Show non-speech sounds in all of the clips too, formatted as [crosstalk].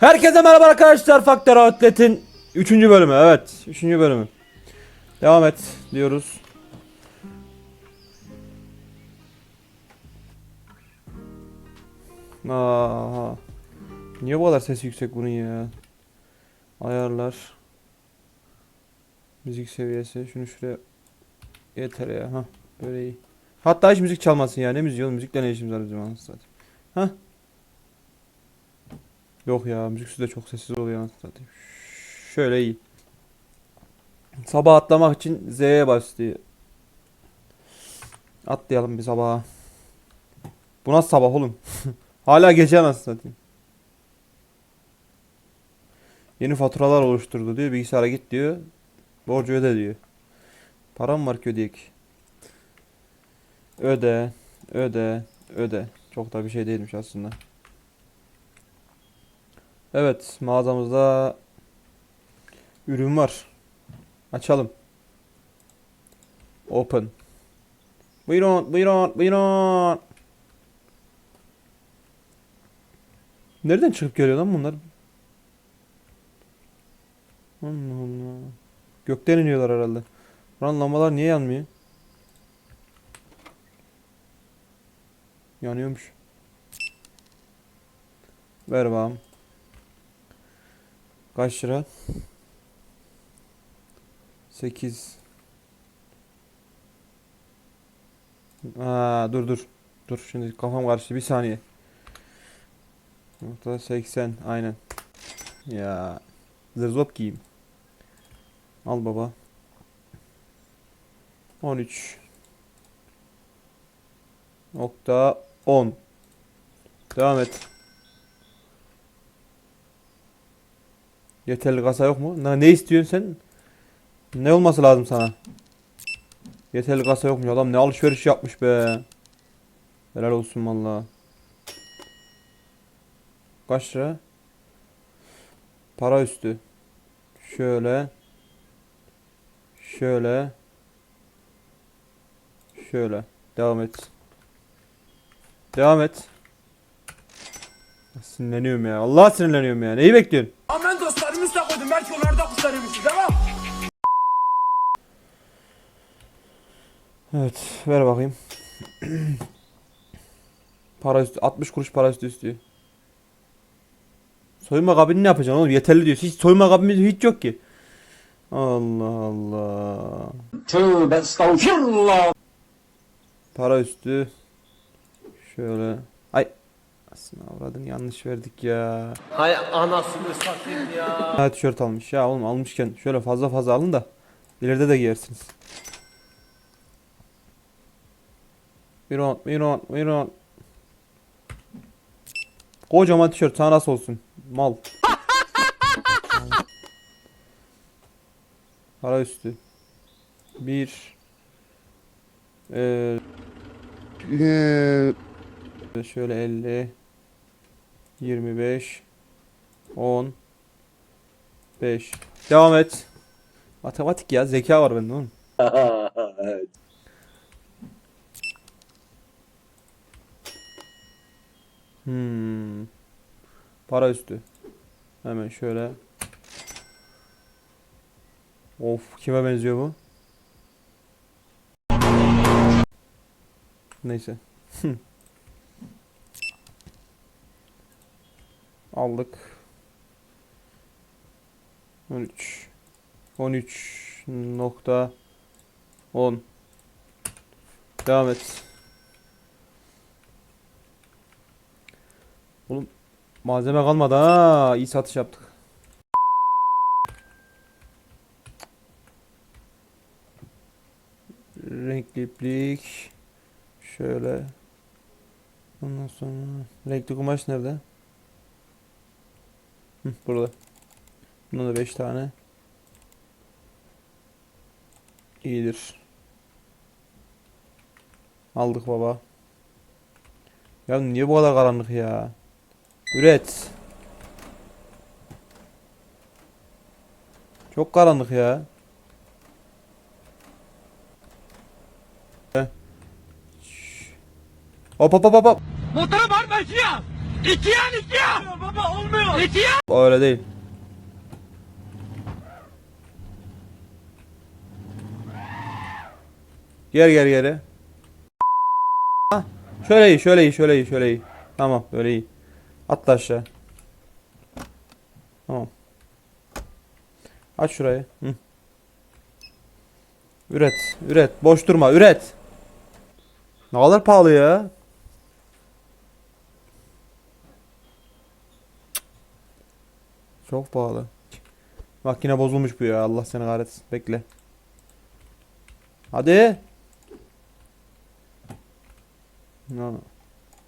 Herkese merhaba arkadaşlar. Faktör Outlet'in 3. bölümü. Evet, 3. bölümü. Devam et diyoruz. Aha. Niye bu kadar sesi yüksek bunun ya? Ayarlar. Müzik seviyesi. Şunu şuraya yeter ya. Ha, böyle iyi. Hatta hiç müzik çalmasın ya. Ne müziği oğlum? Müzikle ne işimiz var bizim anasını satayım. Ha? Yok ya müziksiz de çok sessiz oluyor anasını. Şöyle iyi. Sabah atlamak için Z'ye başlıyor. Atlayalım bir sabaha. Bu nasıl sabah oğlum? [laughs] Hala gece anasını satayım. Yeni faturalar oluşturdu diyor. Bilgisayara git diyor. Borcu öde diyor. Param var ki ödeyek. Öde, öde, öde. Çok da bir şey değilmiş aslında. Evet, mağazamızda ürün var. Açalım. Open. Buyurun, buyurun, buyurun. Nereden çıkıp geliyor lan bunlar? Allah Allah. Gökten iniyorlar herhalde. Lan lambalar niye yanmıyor? Yanıyormuş. Ver bakalım. Kaç lira? 8. Aa dur dur. Dur şimdi kafam karıştı bir saniye. Nokta 80 aynen. Ya zırzop giyeyim. Al baba. 13 nokta 10 Devam et. Yeterli kasa yok mu? Ne, istiyorsun sen? Ne olması lazım sana? Yeterli kasa yok mu? Adam ne alışveriş yapmış be. Helal olsun valla. Kaç lira? Para üstü. Şöyle. Şöyle. Şöyle. Devam et. Devam et. Sinirleniyorum ya. Allah sinirleniyorum ya. Neyi bekliyorsun? Kurtarırmışız. Devam. Evet. Ver bakayım. [clears throat] para üstü. 60 kuruş para üstü istiyor. Soyunma kabini ne yapacaksın oğlum? Yeterli diyor. Hiç soyunma kabimiz hiç yok ki. Allah Allah. Tövbe estağfirullah. Para üstü. Şöyle. Aslında avradını yanlış verdik ya. Hay anasını satayım ya. Ha tişört almış. Ya oğlum almışken şöyle fazla fazla alın da ileride de giyersiniz. Buyurun, buyurun, buyurun. Kocaman tişört sana nasıl olsun? Mal. [laughs] Para üstü. Bir. Ee, şöyle 50. 25. 10. 5. Devam et. Matematik ya zeka var bende oğlum. [laughs] Hmm. Para üstü. Hemen şöyle. Of kime benziyor bu? Neyse. [laughs] Aldık. 13 13 nokta 10 Devam et. Oğlum malzeme kalmadı ha. İyi satış yaptık. Renkli iplik. Şöyle. Ondan sonra renkli kumaş nerede? Burada. Bunda da 5 tane. İyidir. Aldık baba. Ya niye bu kadar karanlık ya? Üret. Çok karanlık ya. Hop hop hop hop. Motora bağırma ya. İtiyan itiyan. Baba olmuyor. İtiyan. Öyle değil. Gel gel geri. Hah, Şöyle iyi, şöyle iyi, şöyle iyi, şöyle iyi. Tamam, böyle iyi. Atla aşağı. Tamam. Aç şurayı. Hı. Üret, üret. Boş durma, üret. Ne kadar pahalı ya. Çok pahalı. Makine bozulmuş bu ya. Allah seni kahretsin. Bekle. Hadi. No.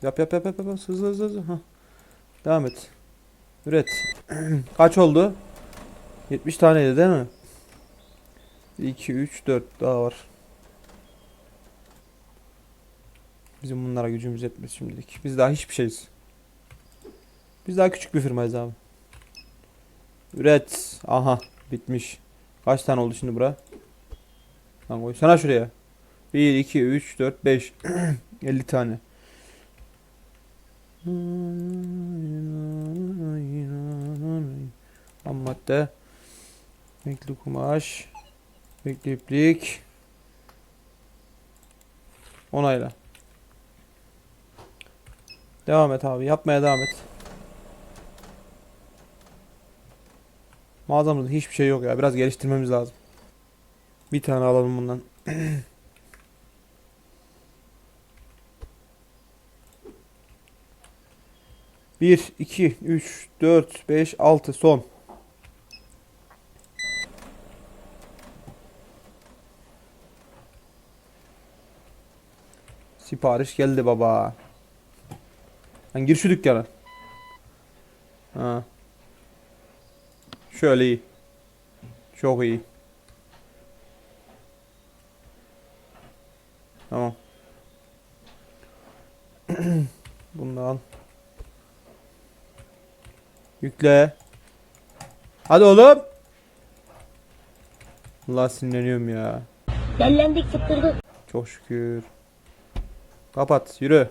Yap yap yap yap. yap. Hızlı hızlı hızlı. Hah. Devam et. Üret. [clears throat] Kaç oldu? 70 taneydi değil mi? 2, 3, 4 daha var. Bizim bunlara gücümüz yetmez şimdilik. Biz daha hiçbir şeyiz. Biz daha küçük bir firmayız abi. Üret. Aha bitmiş. Kaç tane oldu şimdi bura? Lan koy sana şuraya. 1 2 3 4 5 50 tane. Ham madde. Renkli kumaş. Renkli iplik. Onayla. Devam et abi. Yapmaya devam et. Mağazamızda hiçbir şey yok ya. Biraz geliştirmemiz lazım. Bir tane alalım bundan. [clears throat] Bir, iki, üç, dört, beş, altı son. Sipariş geldi baba. Lan gir şu dükkana. Ha. Şöyle iyi. Çok iyi. Tamam. Bunu da al. Yükle. Hadi oğlum. Allah sinirleniyorum ya. Dellendik sıktırdık. Çok şükür. Kapat. Yürü.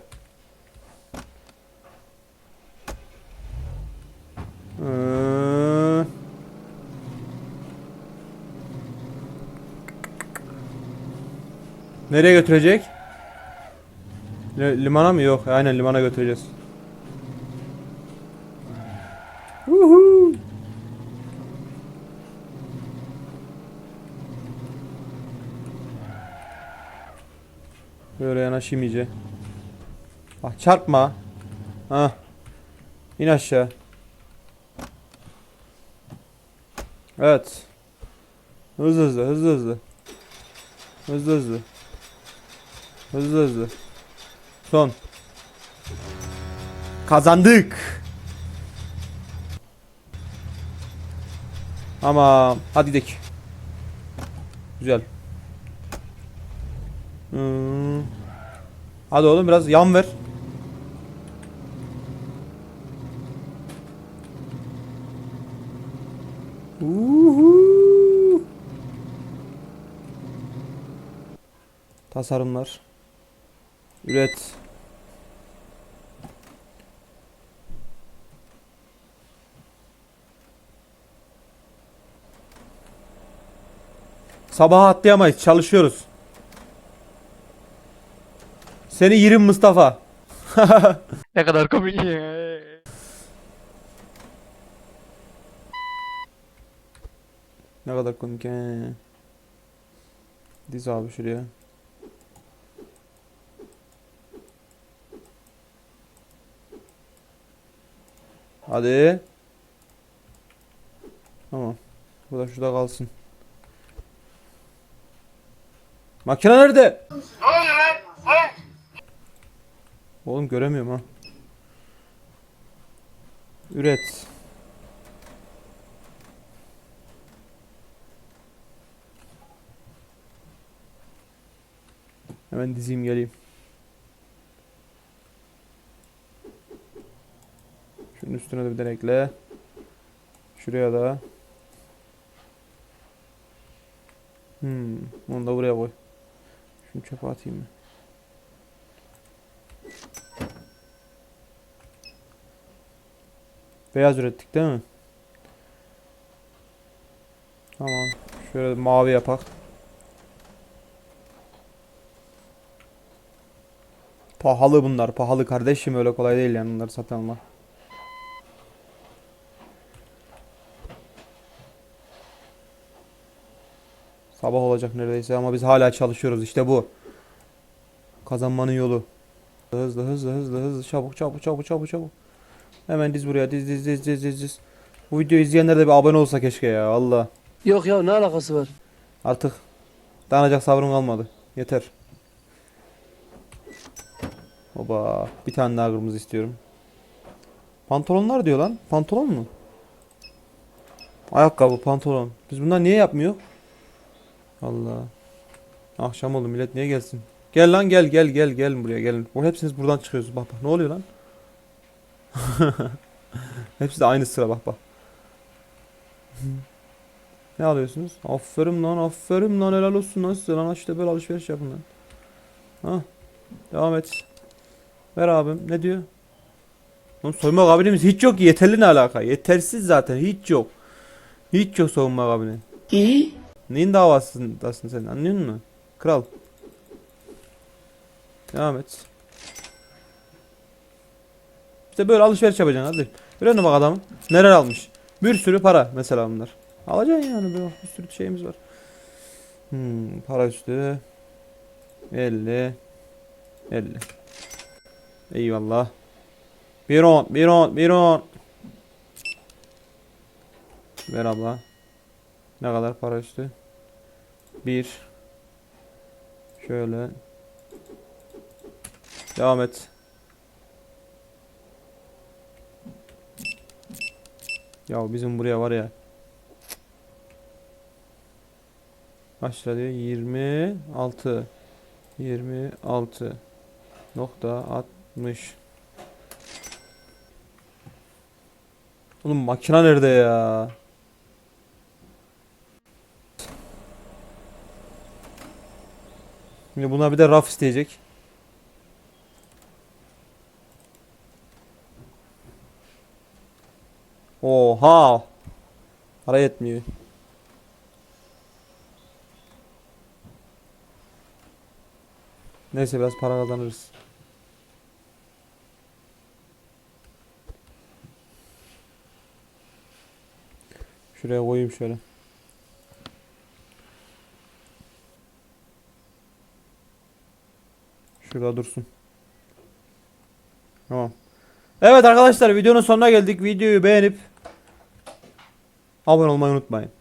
Nereye götürecek? Li- limana mı? Yok. Aynen limana götüreceğiz. Uhu. Böyle yanaşayım iyice. Ah çarpma. Ha. İn aşağı. Evet. Hızlı hızlı hızlı hızlı. Hızlı hızlı. Hızlı hızlı. Son. Kazandık. Ama hadi gidelim. Güzel. Hmm. Hadi oğlum biraz yan ver. Uhu. Tasarımlar. Üret. Sabaha atlayamayız. Çalışıyoruz. Seni yerim Mustafa. [laughs] Ne kadar komik. Ne kadar komik. Diz abi şuraya. Hadi. Tamam. Bu da şurada kalsın. Makine nerede? Oğlum göremiyorum ha. Üret. Hemen dizeyim geleyim. Şunun üstüne de bir de ekle. Şuraya da. Hmm, onu da buraya koy. Şunu çöpe atayım mı? Beyaz ürettik değil mi? Tamam. Şöyle mavi yapak. Pahalı bunlar. Pahalı kardeşim öyle kolay değil yani bunları satın almak. Sabah olacak neredeyse ama biz hala çalışıyoruz işte bu. Kazanmanın yolu. Hızlı hızlı hızlı hızlı çabuk çabuk çabuk çabuk çabuk. Hemen diz buraya diz diz diz diz diz diz. Bu videoyu izleyenler de bir abone olsa keşke ya Allah. Yok ya ne alakası var? Artık dayanacak sabrım kalmadı. Yeter. Oba bir tane daha kırmızı istiyorum. Pantolonlar diyor lan. Pantolon mu? Ayakkabı, pantolon. Biz bunlar niye yapmıyor? Allah. Akşam oldu millet niye gelsin? Gel lan gel gel gel gel buraya gelin. Bu hepsiniz buradan çıkıyorsunuz bak bak. Ne oluyor lan? [laughs] Hepsi de aynı sıra bak bak. Ne alıyorsunuz? Aferin lan aferin lan helal olsun lan size lan işte böyle alışveriş yapın lan. Ha. Devam et. Ver abim ne diyor? Oğlum soyunma kabiliğimiz hiç yok yeterli ne alaka? Yetersiz zaten hiç yok. Hiç yok soyunma kabiliğin. İyi. Neyin davasındasın sen anlıyor musun? Kral. Devam et. İşte böyle alışveriş yapacaksın hadi. Görelim bak adamı. Neler almış. Bir sürü para mesela bunlar. Alacaksın yani böyle bir sürü şeyimiz var. Hmm, para üstü. 50. 50. Eyvallah. Bir on, bir on, bir on. Ver abla. Ne kadar para üstü? Bir. Şöyle. Devam et. Ya bizim buraya var ya. Kaç lira diyor? 26. 26. Nokta 60. Oğlum makina nerede ya? Şimdi buna bir de raf isteyecek. Oha! Para yetmiyor. Neyse biraz para kazanırız. Şuraya koyayım şöyle. Şurada dursun. Tamam. Evet arkadaşlar videonun sonuna geldik. Videoyu beğenip abone olmayı unutmayın.